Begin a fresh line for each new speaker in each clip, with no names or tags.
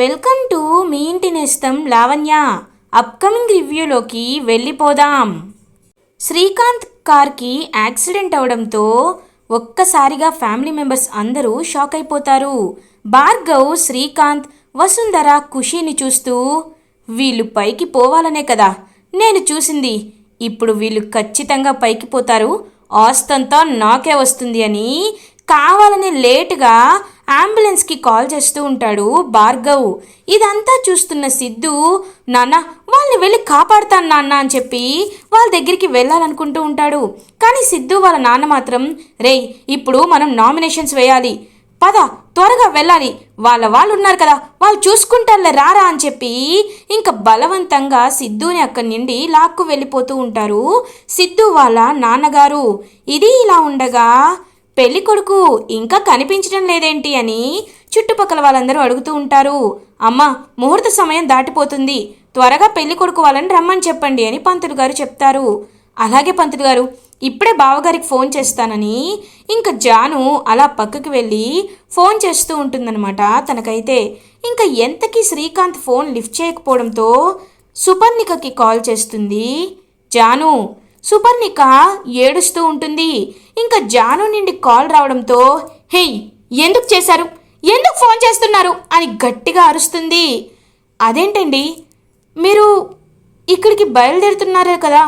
Welcome to me ఇంటి నేస్తం Lavanya. Upcoming రివ్యూలోకి వెళ్ళిపోదాం. శ్రీకాంత్ కార్కి యాక్సిడెంట్ అవడంతో ఒక్కసారిగా ఫ్యామిలీ మెంబర్స్ అందరూ షాక్ అయిపోతారు. భార్గవ్ శ్రీకాంత్ వసుంధర ఖుషీని చూస్తూ వీళ్ళు పైకి పోవాలనే కదా. నేను చూసింది. ఇప్పుడు వీళ్ళు ఖచ్చితంగా పైకి పోతారు. ఆస్తంతా నాకే వస్తుంది అని కావాలని లేటుగా అంబులెన్స్కి కాల్ చేస్తూ ఉంటాడు భార్గవ్. ఇదంతా చూస్తున్న సిద్ధు నాన్న వాళ్ళని వెళ్ళి కాపాడుతాను నాన్న అని చెప్పి వాళ్ళ దగ్గరికి వెళ్ళాలనుకుంటూ ఉంటాడు. కానీ సిద్ధు వాళ్ళ నాన్న మాత్రం రేయ్ ఇప్పుడు మనం నామినేషన్స్ వేయాలి. పద త్వరగా వెళ్ళాలి. వాళ్ళ వాళ్ళు ఉన్నారు కదా వాళ్ళు చూసుకుంటారులే రారా అని చెప్పి ఇంకా బలవంతంగా సిద్ధుని అక్కడి నుండి లాక్కు వెళ్ళిపోతూ ఉంటారు సిద్ధు వాళ్ళ నాన్నగారు. ఇది ఇలా ఉండగా పెళ్ళి కొడుకు ఇంకా కనిపించడం లేదేంటి అని చుట్టుపక్కల వాళ్ళందరూ అడుగుతూ ఉంటారు. అమ్మ ముహూర్త సమయం దాటిపోతుంది. త్వరగా పెళ్ళి కొడుకు వాళ్ళని రమ్మని చెప్పండి అని పంతులు గారు చెప్తారు. అలాగే పంతులు గారు ఇప్పుడే బావగారికి ఫోన్ చేస్తానని ఇంకా జాను అలా పక్కకి వెళ్ళి ఫోన్ చేస్తూ ఉంటుందన్నమాట తనకైతే. ఇంకా ఎంతకీ శ్రీకాంత్ ఫోన్ లిఫ్ట్ చేయకపోవడంతో సుపర్ణికకి కాల్ చేస్తుంది. జాను సుపర్ణిక ఏడుస్తూ ఉంటుంది. ఇంకా జాను నుండి కాల్ రావడంతో హేయ్ ఎందుకు చేశారు? ఎందుకు ఫోన్ చేస్తున్నారు? అని గట్టిగా అరుస్తుంది. అదేంటండి? మీరు ఇక్కడికి బయలుదేరుతున్నారే కదా?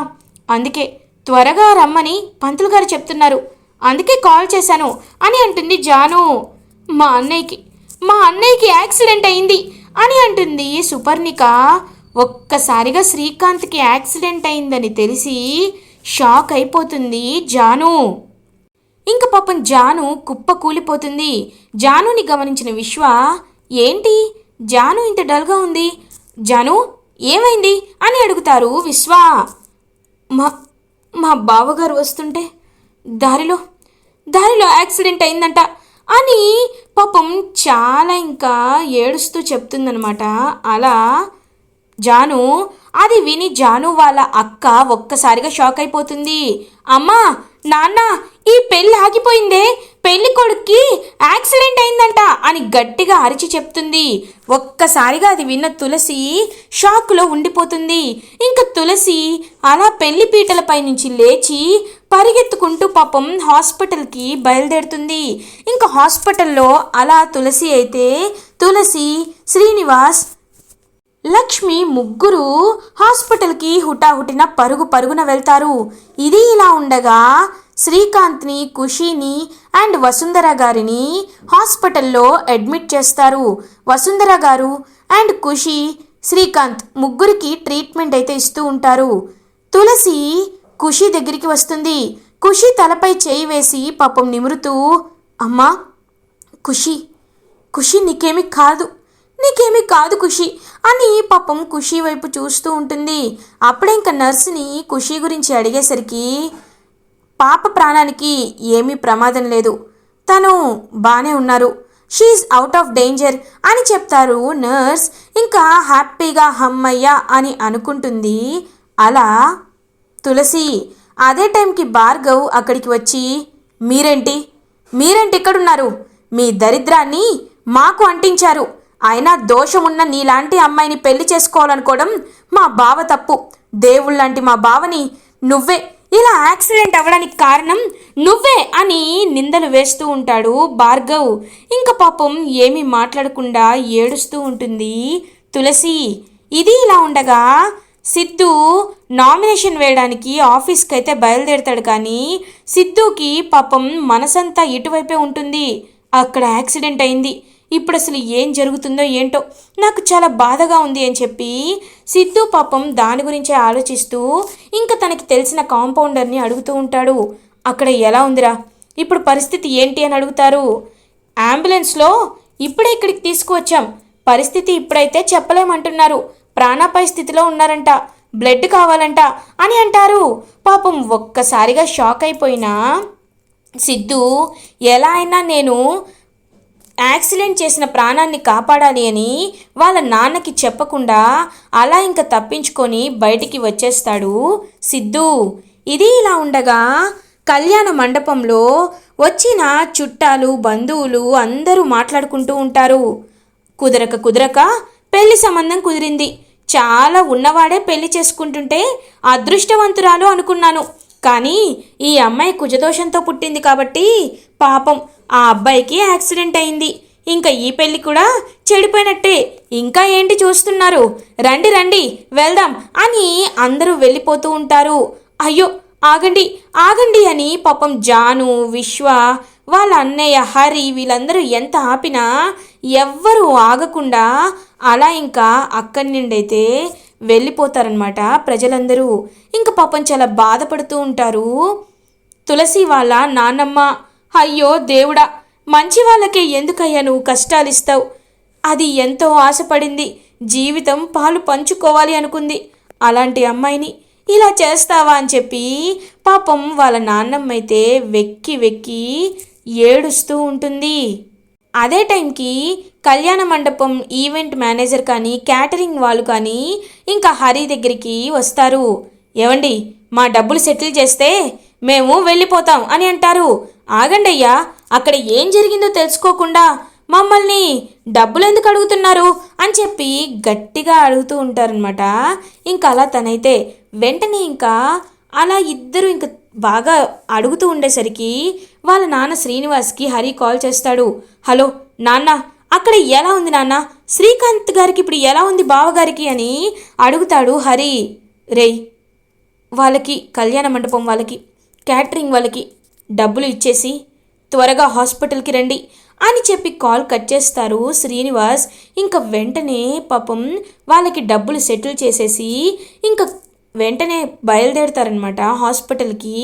అందుకే త్వరగా రమ్మని పంతులు గారు చెప్తున్నారు. అందుకే కాల్ చేశాను అని అంటుంది జాను. మా అన్నయ్యకి మా అన్నయ్యకి యాక్సిడెంట్ అయింది అని అంటుంది సుపర్ణిక ఒక్కసారిగా శ్రీకాంత్కి యాక్సిడెంట్ అయిందని తెలిసి షాక్ అయిపోతుంది జాను. ఇంక పాపం జాను కుప్ప కూలిపోతుంది. జానుని గమనించిన విశ్వ ఏంటి? జాను ఇంత డల్గా ఉంది. జాను ఏమైంది? అని అడుగుతారు విశ్వ. మా మా బావగారు వస్తుంటే దారిలో దారిలో యాక్సిడెంట్ అయిందంట అని పాపం చాలా ఇంకా ఏడుస్తూ చెప్తుందనమాట అలా జాను అది విని జాను వాళ్ళ అక్క ఒక్కసారిగా షాక్ అయిపోతుంది. అమ్మా నాన్న ఈ పెళ్ళి ఆగిపోయిందే పెళ్ళి కొడుక్కి యాక్సిడెంట్ అయిందంట అని గట్టిగా అరిచి చెప్తుంది. ఒక్కసారిగా అది విన్న తులసి షాక్లో ఉండిపోతుంది. ఇంకా తులసి అలా పెళ్ళి పీటలపై నుంచి లేచి పరిగెత్తుకుంటూ పాపం హాస్పిటల్కి బయలుదేరుతుంది. ఇంకా హాస్పిటల్లో అలా తులసి అయితే తులసి శ్రీనివాస్ లక్ష్మి ముగ్గురు హాస్పిటల్కి హుటాహుటిన పరుగు పరుగున వెళ్తారు. ఇది ఇలా ఉండగా శ్రీకాంత్ని ఖుషీని అండ్ వసుంధర గారిని హాస్పిటల్లో అడ్మిట్ చేస్తారు. వసుంధర గారు అండ్ ఖుషి శ్రీకాంత్ ముగ్గురికి ట్రీట్మెంట్ అయితే ఇస్తూ ఉంటారు. తులసి ఖుషి దగ్గరికి వస్తుంది. ఖుషి తలపై చేయి వేసి పాపం నిమురుతూ అమ్మా ఖుషి ఖుషి నీకేమి కాదు. నీకేమీ కాదు ఖుషి అని పాపం ఖుషి వైపు చూస్తూ ఉంటుంది. అప్పుడే ఇంకా నర్సుని ఖుషి గురించి అడిగేసరికి పాప ప్రాణానికి ఏమీ ప్రమాదం లేదు. తను బాగానే ఉన్నారు. షీఈ్ అవుట్ ఆఫ్ డేంజర్ అని చెప్తారు నర్స్. ఇంకా హ్యాపీగా హమ్మయ్య అని అనుకుంటుంది. అలా తులసి అదే టైంకి భార్గవ్ అక్కడికి వచ్చి మీరేంటి? మీరేంటి ఇక్కడున్నారు? మీ దరిద్రాన్ని మాకు అంటించారు. అయినా దోషమున్న నీలాంటి అమ్మాయిని పెళ్ళి చేసుకోవాలనుకోవడం మా బావ తప్పు. దేవుళ్ళంటి మా బావని నువ్వే. ఇలా యాక్సిడెంట్ అవ్వడానికి కారణం నువ్వే అని నిందలు వేస్తూ ఉంటాడు భార్గవ్. ఇంకా పాపం ఏమీ మాట్లాడకుండా ఏడుస్తూ ఉంటుంది తులసి. ఇది ఇలా ఉండగా సిద్ధు నామినేషన్ వేయడానికి ఆఫీస్కి అయితే బయలుదేరుతాడు కానీ సిద్ధుకి పాపం మనసంతా ఇటువైపే ఉంటుంది. అక్కడ యాక్సిడెంట్ అయింది. ఇప్పుడు అసలు ఏం జరుగుతుందో ఏంటో నాకు చాలా బాధగా ఉంది అని చెప్పి సిద్ధు పాపం దాని గురించే ఆలోచిస్తూ ఇంకా తనకి తెలిసిన కాంపౌండర్ని అడుగుతూ ఉంటాడు. అక్కడ ఎలా ఉందిరా? ఇప్పుడు పరిస్థితి ఏంటి అని అడుగుతారు. అంబులెన్స్లో ఇప్పుడే ఇక్కడికి తీసుకువచ్చాం. పరిస్థితి ఇప్పుడైతే చెప్పలేమంటున్నారు. ప్రాణాపాయ స్థితిలో ఉన్నారంట. బ్లడ్ కావాలంట అని అంటారు. పాపం ఒక్కసారిగా షాక్ అయిపోయినా సిద్ధు ఎలా అయినా నేను యాక్సిడెంట్ చేసిన ప్రాణాన్ని కాపాడాలి అని వాళ్ళ నాన్నకి చెప్పకుండా అలా ఇంకా తప్పించుకొని బయటికి వచ్చేస్తాడు సిద్ధు. ఇది ఇలా ఉండగా కళ్యాణ మండపంలో వచ్చిన చుట్టాలు బంధువులు అందరూ మాట్లాడుకుంటూ ఉంటారు. కుదరక కుదరక పెళ్ళి సంబంధం కుదిరింది. చాలా ఉన్నవాడే పెళ్ళి చేసుకుంటుంటే అదృష్టవంతురాలు అనుకున్నాను. కానీ ఈ అమ్మాయి కుజదోషంతో పుట్టింది కాబట్టి పాపం ఆ అబ్బాయికి యాక్సిడెంట్ అయింది. ఇంకా ఈ పెళ్ళి కూడా చెడిపోయినట్టే. ఇంకా ఏంటి చూస్తున్నారు? రండి రండి వెళ్దాం అని అందరూ వెళ్ళిపోతూ ఉంటారు. అయ్యో ఆగండి ఆగండి అని పాపం జాను విశ్వ వాళ్ళ అన్నయ్య హరి వీళ్ళందరూ ఎంత ఆపినా ఎవ్వరూ ఆగకుండా అలా ఇంకా అక్కడి నుండి అయితే వెళ్ళిపోతారనమాట ప్రజలందరూ ఇంకా పాపం చాలా బాధపడుతూ ఉంటారు. తులసి వాళ్ళ నాన్నమ్మ అయ్యో దేవుడా మంచి వాళ్ళకే ఎందుకయ్యా నువ్వు కష్టాలు ఇస్తావు? అది ఎంతో ఆశపడింది. జీవితం పాలు పంచుకోవాలి అనుకుంది. అలాంటి అమ్మాయిని ఇలా చేస్తావా? అని చెప్పి పాపం వాళ్ళ నాన్నమ్మ అయితే వెక్కి వెక్కి ఏడుస్తూ ఉంటుంది. అదే టైంకి కళ్యాణ మండపం ఈవెంట్ మేనేజర్ కానీ క్యాటరింగ్ వాళ్ళు కానీ ఇంకా హరి దగ్గరికి వస్తారు. ఏవండి మా డబ్బులు సెటిల్ చేస్తే మేము వెళ్ళిపోతాం అని అంటారు. ఆగండి అయ్యా అక్కడ ఏం జరిగిందో తెలుసుకోకుండా మమ్మల్ని డబ్బులు ఎందుకు అడుగుతున్నారు అని చెప్పి గట్టిగా అడుగుతూ ఉంటారనమాట ఇంకా అలా తనైతే వెంటనే ఇంకా అలా ఇద్దరు ఇంకా బాగా అడుగుతూ ఉండేసరికి వాళ్ళ నాన్న శ్రీనివాస్కి హరి కాల్ చేస్తాడు. హలో నాన్న అక్కడ ఎలా ఉంది నాన్న? శ్రీకాంత్ గారికి ఇప్పుడు ఎలా ఉంది బావగారికి అని అడుగుతాడు హరి. రేయ్ వాళ్ళకి కళ్యాణ మండపం వాళ్ళకి క్యాటరింగ్ వాళ్ళకి డబ్బులు ఇచ్చేసి త్వరగా హాస్పిటల్కి రండి అని చెప్పి కాల్ కట్ చేస్తారు శ్రీనివాస్. ఇంకా వెంటనే పాపం వాళ్ళకి డబ్బులు సెటిల్ చేసేసి ఇంకా వెంటనే బయలుదేరుతారనమాట హాస్పిటల్కి.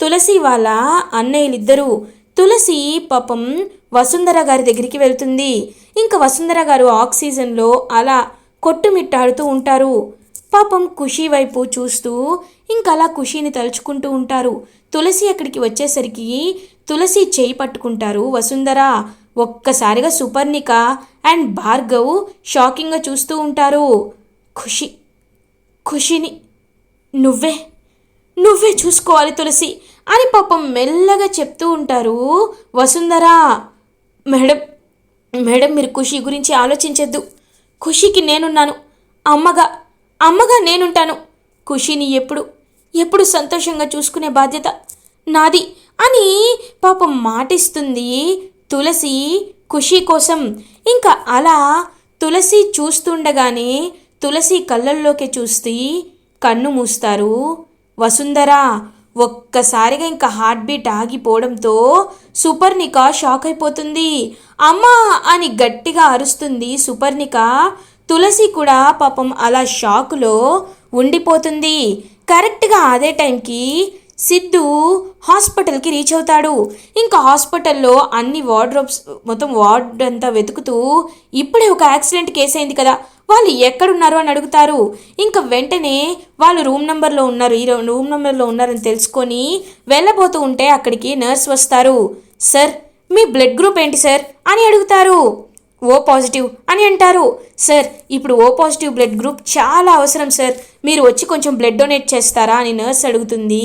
తులసి వాళ్ళ అన్నయ్యలిద్దరూ. తులసి పాపం వసుంధర గారి దగ్గరికి వెళ్తుంది. ఇంకా వసుంధర గారు ఆక్సిజన్లో అలా కొట్టుమిట్టాడుతూ ఉంటారు. పాపం ఖుషి వైపు చూస్తూ ఇంకా అలా ఖుషీని తలుచుకుంటూ ఉంటారు. తులసి అక్కడికి వచ్చేసరికి తులసి చేయి పట్టుకుంటారు వసుంధర. ఒక్కసారిగా సుపర్ణిక అండ్ భార్గవ్ షాకింగ్గా చూస్తూ ఉంటారు. ఖుషి ఖుషిని నువ్వే నువ్వే చూసుకోవాలి తులసి అని పాపం మెల్లగా చెప్తూ ఉంటారు వసుంధర. మేడం మేడం మీరు ఖుషి గురించి ఆలోచించద్దు. ఖుషికి నేనున్నాను. అమ్మగా అమ్మగా నేనుంటాను. ఖుషిని ఎప్పుడు ఎప్పుడు సంతోషంగా చూసుకునే బాధ్యత నాది అని పాపం మాటిస్తుంది తులసి ఖుషి కోసం. ఇంకా అలా తులసి చూస్తుండగానే తులసి కళ్ళల్లోకి చూస్తూ కన్ను మూస్తారు. వసుంధరా ఒక్కసారిగా ఇంకా హార్ట్ బీట్ ఆగిపోవడంతో సుపర్ణిక షాక్ అయిపోతుంది. అమ్మా! అని గట్టిగా అరుస్తుంది సుపర్ణిక. తులసి కూడా పాపం అలా షాకులో ఉండిపోతుంది. కరెక్ట్గా అదే టైంకి సిద్ధు హాస్పిటల్కి రీచ్ అవుతాడు. ఇంకా హాస్పిటల్లో అన్ని వార్డ్రోబ్స్ మొత్తం వార్డ్ అంతా వెతుకుతూ ఇప్పుడే ఒక యాక్సిడెంట్ కేసు అయింది కదా వాళ్ళు ఎక్కడున్నారు అని అడుగుతారు. ఇంకా వెంటనే వాళ్ళు రూమ్ నెంబర్లో ఉన్నారు ఈ రూమ్ నెంబర్లో ఉన్నారని తెలుసుకొని వెళ్ళబోతూ ఉంటే అక్కడికి నర్స్ వస్తారు. సార్ మీ బ్లడ్ గ్రూప్ ఏంటి సార్? అని అడుగుతారు. ఓ పాజిటివ్ అని అంటారు. సార్ ఇప్పుడు ఓ పాజిటివ్ బ్లడ్ గ్రూప్ చాలా అవసరం సార్. మీరు వచ్చి కొంచెం బ్లడ్ డొనేట్ చేస్తారా అని నర్స్ అడుగుతుంది.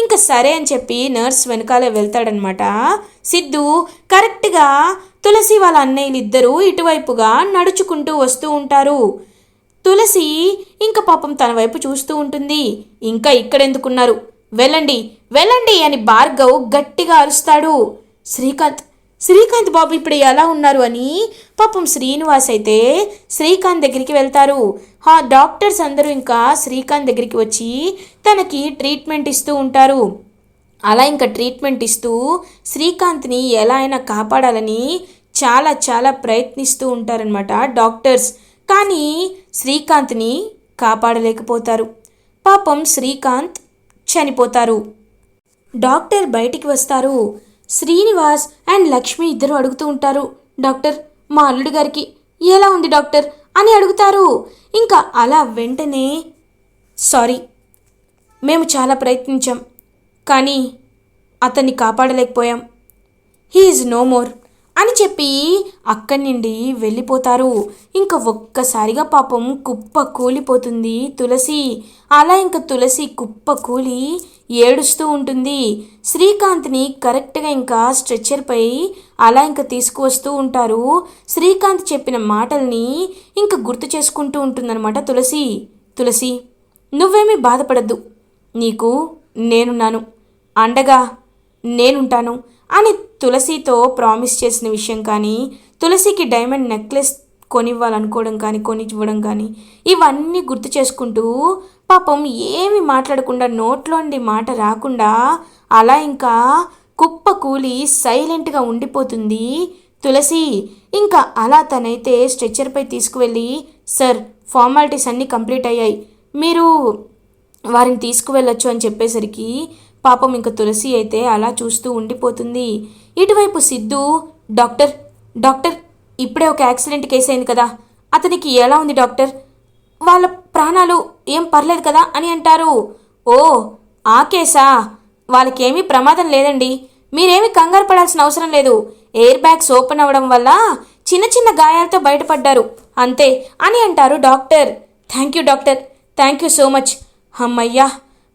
ఇంకా సరే అని చెప్పి నర్స్ వెనకాలే వెళ్తాడనమాట. సిద్ధు కరెక్ట్గా తులసి వాళ్ళ అన్నయ్యలు ఇద్దరూ ఇటువైపుగా నడుచుకుంటూ వస్తూ ఉంటారు. తులసి ఇంకా పాపం తన వైపు చూస్తూ ఉంటుంది. ఇంకా ఇక్కడెందుకున్నారు? వెళ్ళండి వెళ్ళండి అని భార్గవ్ గట్టిగా అరుస్తాడు. శ్రీకాంత్ శ్రీకాంత్ బాబు ఇప్పుడు ఎలా ఉన్నారు అని పాపం శ్రీనివాస్ అయితే శ్రీకాంత్ దగ్గరికి వెళ్తారు. ఆ డాక్టర్స్ అందరూ ఇంకా శ్రీకాంత్ దగ్గరికి వచ్చి తనకి ట్రీట్మెంట్ ఇస్తూ ఉంటారు. అలా ఇంకా ట్రీట్మెంట్ ఇస్తూ శ్రీకాంత్ని ఎలా అయినా కాపాడాలని చాలా చాలా ప్రయత్నిస్తూ ఉంటారనమాట డాక్టర్స్. కానీ శ్రీకాంత్ని కాపాడలేకపోతారు. పాపం శ్రీకాంత్ చనిపోతారు. డాక్టర్ బయటికి వస్తారు. శ్రీనివాస్ అండ్ లక్ష్మి ఇద్దరు అడుగుతూ ఉంటారు. డాక్టర్ మా అల్లుడు గారికి ఎలా ఉంది డాక్టర్? అని అడుగుతారు. ఇంకా అలా వెంటనే సారీ మేము చాలా ప్రయత్నించాం కానీ అతన్ని కాపాడలేకపోయాం. హీఈస్ నో మోర్ అని చెప్పి అక్కడి నుండి వెళ్ళిపోతారు. ఇంకా ఒక్కసారిగా పాపం కుప్ప కూలిపోతుంది తులసి. అలా ఇంకా తులసి కుప్ప కూలి ఏడుస్తూ ఉంటుంది. శ్రీకాంత్ని కరెక్ట్గా ఇంకా స్ట్రెచ్చర్పై అలా ఇంకా తీసుకువస్తూ ఉంటారు. శ్రీకాంత్ చెప్పిన మాటల్ని ఇంకా గుర్తు చేసుకుంటూ ఉంటుందన్నమాట తులసి. తులసి నువ్వేమీ బాధపడద్దు. నీకు నేనున్నాను. అండగా నేనుంటాను అని తులసితో ప్రామిస్ చేసిన విషయం కానీ తులసికి డైమండ్ నెక్లెస్ కొనివ్వాలనుకోవడం కానీ కొనివ్వడం కానీ ఇవన్నీ గుర్తు చేసుకుంటూ పాపం ఏమి మాట్లాడకుండా నోట్లోండి మాట రాకుండా అలా ఇంకా కుప్ప కూలి సైలెంట్గా ఉండిపోతుంది. తులసి ఇంకా అలా తనైతే స్ట్రెచ్చర్పై తీసుకువెళ్ళి సార్ ఫార్మాలిటీస్ అన్నీ కంప్లీట్ అయ్యాయి. మీరు వారిని తీసుకువెళ్ళొచ్చు అని చెప్పేసరికి పాపం ఇంకా తులసి అయితే అలా చూస్తూ ఉండిపోతుంది. ఇటువైపు సిద్ధు డాక్టర్ డాక్టర్ ఇప్పుడే ఒక యాక్సిడెంట్ కేసు అయింది కదా. అతనికి ఎలా ఉంది డాక్టర్? వాళ్ళ ప్రాణాలు ఏం పర్లేదు కదా అని అంటారు. ఓ ఆ కేసా? వాళ్ళకేమీ ప్రమాదం లేదండి. మీరేమి కంగారు పడాల్సిన అవసరం లేదు. ఎయిర్ బ్యాగ్స్ ఓపెన్ అవ్వడం వల్ల చిన్న చిన్న గాయాలతో బయటపడ్డారు. అంతే అని అంటారు doctor. Thank you doctor. Thank you so much. అమ్మయ్యా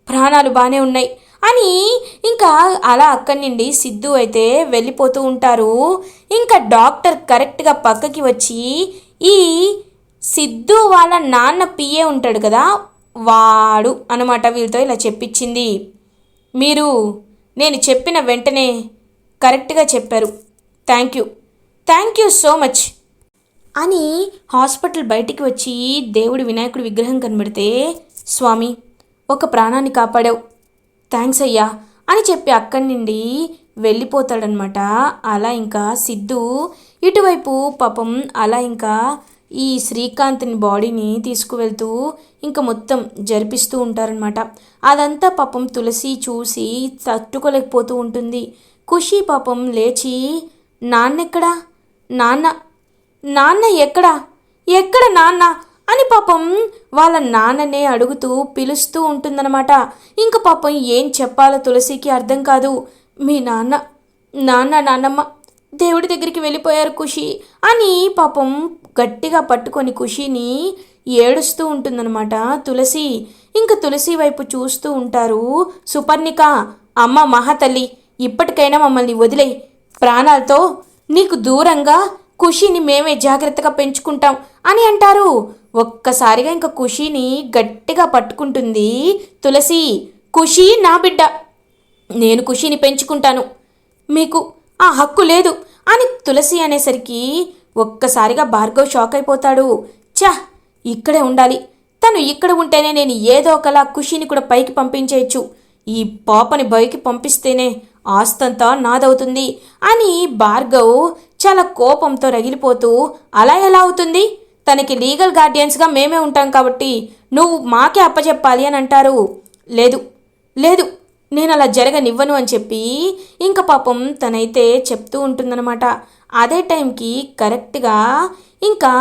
ప్రాణాలు బాగానే ఉన్నాయి. అని ఇంకా అలా అక్కడి నుండి సిద్ధు అయితే వెళ్ళిపోతూ ఉంటారు. ఇంకా డాక్టర్ కరెక్ట్గా పక్కకి వచ్చి ఈ సిద్ధు వాళ్ళ నాన్న పిఏ ఉంటాడు కదా వాడు అనమాట వీళ్ళతో ఇలా చెప్పించింది. మీరు నేను చెప్పిన వెంటనే కరెక్ట్గా చెప్పారు. Thank you. Thank you so much. అని హాస్పిటల్ బయటికి వచ్చి దేవుడి వినాయకుడి విగ్రహం కనబడితే స్వామి ఒక ప్రాణాన్ని కాపాడావు. థ్యాంక్స్ అయ్యా అని చెప్పి అక్కడి నుండి వెళ్ళిపోతాడనమాట అలా ఇంకా సిద్ధు ఇటువైపు పాపం అలా ఇంకా ఈ శ్రీకాంత్ని బాడీని తీసుకువెళ్తూ ఇంకా మొత్తం జరిపిస్తూ ఉంటారనమాట అదంతా పాపం తులసి చూసి తట్టుకోలేకపోతూ ఉంటుంది. ఖుషి పాపం లేచి నాన్నెక్కడా? నాన్న నాన్న ఎక్కడా? ఎక్కడ నాన్న? అని పాపం వాళ్ళ నాన్ననే అడుగుతూ పిలుస్తూ ఉంటుందన్నమాట. ఇంక పాపం ఏం చెప్పాలో తులసికి అర్థం కాదు. మీ నాన్న నాన్న నాన్నమ్మ దేవుడి దగ్గరికి వెళ్ళిపోయారు ఖుషి అని పాపం గట్టిగా పట్టుకొని ఖుషిని ఏడుస్తూ ఉంటుందన్నమాట. తులసి ఇంకా తులసి వైపు చూస్తూ ఉంటారు. సుపర్ణిక అమ్మ మహాతల్లి ఇప్పటికైనా మమ్మల్ని వదిలేయి. ప్రాణాలతో నీకు దూరంగా ఖుషిని మేమే జాగ్రత్తగా పెంచుకుంటాం అని అంటారు. ఒక్కసారిగా ఇంకా ఖుషిని గట్టిగా పట్టుకుంటుంది తులసి. ఖుషి నా బిడ్డ నేను ఖుషిని పెంచుకుంటాను. మీకు ఆ హక్కు లేదు అని తులసి అనేసరికి ఒక్కసారిగా భార్గవ్ షాక్ అయిపోతాడు. ఛా! ఇక్కడే ఉండాలి. తను ఇక్కడ ఉంటేనే నేను ఏదో ఒకలా ఖుషిని కూడా పైకి పంపించేయచ్చు. ఈ పాపని బయకి పంపిస్తేనే ఆస్తంతా నాదవుతుంది. అని భార్గవ్ చాలా కోపంతో రగిలిపోతూ అలా ఎలా అవుతుంది? తనకి లీగల్ గార్డియన్స్గా మేమే ఉంటాం కాబట్టి నువ్వు మాకే అప్పచెప్పాలి అని అంటారు. లేదు లేదు నేను అలా జరగనివ్వను అని చెప్పి ఇంకా పాపం తనైతే చెప్తూ ఉంటుందన్నమాట. అదే టైంకి కరెక్ట్గా ఇంకా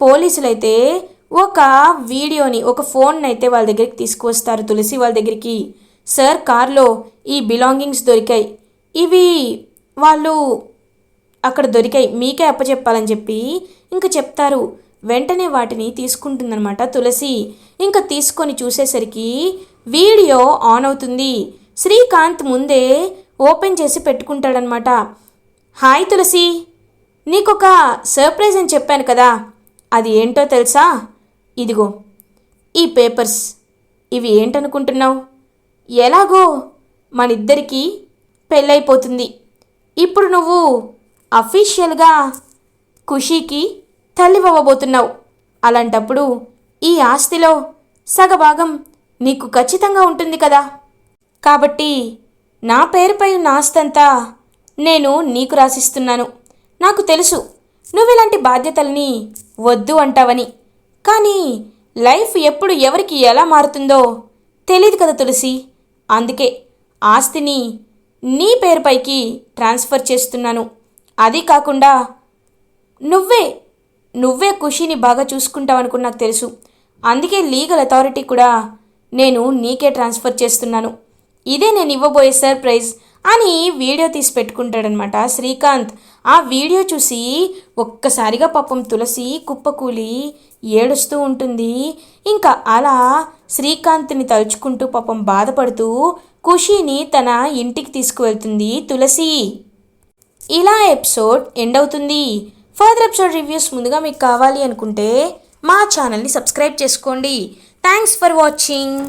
పోలీసులైతే ఒక వీడియోని ఒక ఫోన్ అయితే వాళ్ళ దగ్గరికి తీసుకువస్తారు తులసి వాళ్ళ దగ్గరికి. సార్ కార్లో ఈ బిలాంగింగ్స్ దొరికాయి. ఇవి వాళ్ళు అక్కడ దొరికాయి. మీకే అప్పచెప్పాలని చెప్పి ఇంకా చెప్తారు. వెంటనే వాటిని తీసుకుంటుందన్నమాట తులసి. ఇంకా తీసుకొని చూసేసరికి వీడియో ఆన్ అవుతుంది. శ్రీకాంత్ ముందే ఓపెన్ చేసి పెట్టుకుంటాడనమాట హాయ్ తులసి. నీకొక సర్ప్రైజ్ అని చెప్పాను కదా. అది ఏంటో తెలుసా? ఇదిగో ఈ పేపర్స్. ఇవి ఏంటనుకుంటున్నావు? ఎలాగో మనిద్దరికీ పెళ్ళైపోతుంది. ఇప్పుడు నువ్వు అఫీషియల్గా ఖుషీకి తల్లివ్వబోతున్నావు అలాంటప్పుడు ఈ ఆస్తిలో సగభాగం నీకు ఖచ్చితంగా ఉంటుంది కదా. కాబట్టి నా పేరుపై ఉన్న ఆస్తంతా నేను నీకు రాసిస్తున్నాను. నాకు తెలుసు నువ్వు ఇలాంటి బాధ్యతల్ని వద్దు అంటావని. కానీ లైఫ్ ఎప్పుడు ఎవరికి ఎలా మారుతుందో తెలియదు కదా తులసి. అందుకే ఆస్తిని నీ పేరుపైకి ట్రాన్స్ఫర్ చేస్తున్నాను. అది కాకుండా నువ్వే నువ్వే ఖుషిని బాగా చూసుకుంటావనుకుని నాకు తెలుసు. అందుకే లీగల్ అథారిటీ కూడా నేను నీకే ట్రాన్స్ఫర్ చేస్తున్నాను. ఇదే నేను ఇవ్వబోయే సర్ప్రైజ్. అని వీడియో తీసి పెట్టుకుంటాడనమాట శ్రీకాంత్. ఆ వీడియో చూసి ఒక్కసారిగా పాపం తులసి కుప్పకూలి ఏడుస్తూ ఉంటుంది. ఇంకా అలా శ్రీకాంత్ని తలుచుకుంటూ పాపం బాధపడుతూ ఖుషీని తన ఇంటికి తీసుకువెళ్తుంది తులసి. ఇలా ఎపిసోడ్ ఎండ్ అవుతుంది. ఫర్దర్ ఎపిసోడ్ రివ్యూస్ ముందుగా మీకు కావాలి అనుకుంటే మా ఛానల్ని సబ్స్క్రైబ్ చేసుకోండి. Thanks for watching.